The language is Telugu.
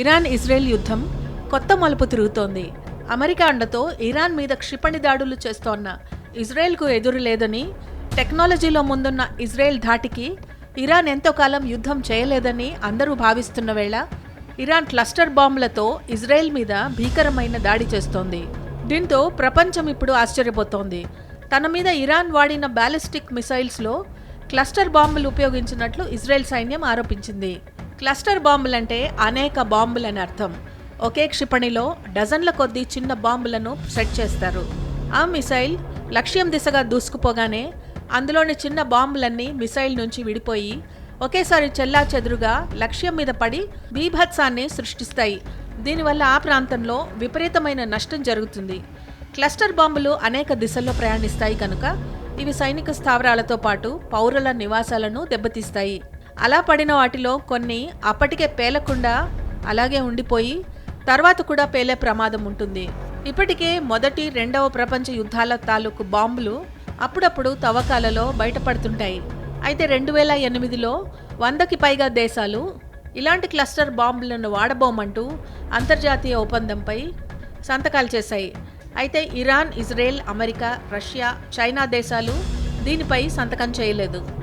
ఇరాన్ ఇజ్రాయెల్ యుద్ధం కొత్త మలుపు తిరుగుతోంది. అమెరికా అండతో ఇరాన్ మీద క్షిపణి దాడులు చేస్తోన్న ఇజ్రాయెల్కు ఎదురు లేదని టెక్నాలజీలో ముందున్న ఇజ్రాయెల్ ధాటికి ఇరాన్ ఎంతో కాలం యుద్ధం చేయలేదని అందరూ భావిస్తున్న వేళ ఇరాన్ క్లస్టర్ బాంబులతో ఇజ్రాయెల్ మీద భీకరమైన దాడి చేస్తోంది. దీంతో ప్రపంచం ఇప్పుడు ఆశ్చర్యపోతోంది. తన మీద ఇరాన్ వాడిన బ్యాలిస్టిక్ మిసైల్స్లో క్లస్టర్ బాంబులు ఉపయోగించినట్లు ఇజ్రాయెల్ సైన్యం ఆరోపించింది. క్లస్టర్ బాంబులంటే అనేక బాంబులని అర్థం. ఒకే క్షిపణిలో డజన్ల కొద్దీ చిన్న బాంబులను సెట్ చేస్తారు. ఆ మిసైల్ లక్ష్యం దిశగా దూసుకుపోగానే అందులోని చిన్న బాంబులన్నీ మిసైల్ నుంచి విడిపోయి ఒకేసారి చెల్లా చెదురుగా లక్ష్యం మీద పడి బీభత్సాన్ని సృష్టిస్తాయి. దీనివల్ల ఆ ప్రాంతంలో విపరీతమైన నష్టం జరుగుతుంది. క్లస్టర్ బాంబులు అనేక దిశల్లో ప్రయాణిస్తాయి కనుక ఇవి సైనిక స్థావరాలతో పాటు పౌరుల నివాసాలను దెబ్బతీస్తాయి. అలా పడిన వాటిలో కొన్ని అప్పటికే పేలకుండా అలాగే ఉండిపోయి తర్వాత కూడా పేలే ప్రమాదం ఉంటుంది. ఇప్పటికే మొదటి రెండవ ప్రపంచ యుద్ధాల తాలూకు బాంబులు అప్పుడప్పుడు తవ్వకాలలో బయటపడుతుంటాయి. అయితే రెండు వేల ఎనిమిదిలో వందకి పైగా దేశాలు ఇలాంటి క్లస్టర్ బాంబులను వాడబోమంటూ అంతర్జాతీయ ఒప్పందంపై సంతకాలు చేశాయి. అయితే Iran Israel America Russia China దేశాలు దీనిపై సంతకం చేయలేదు.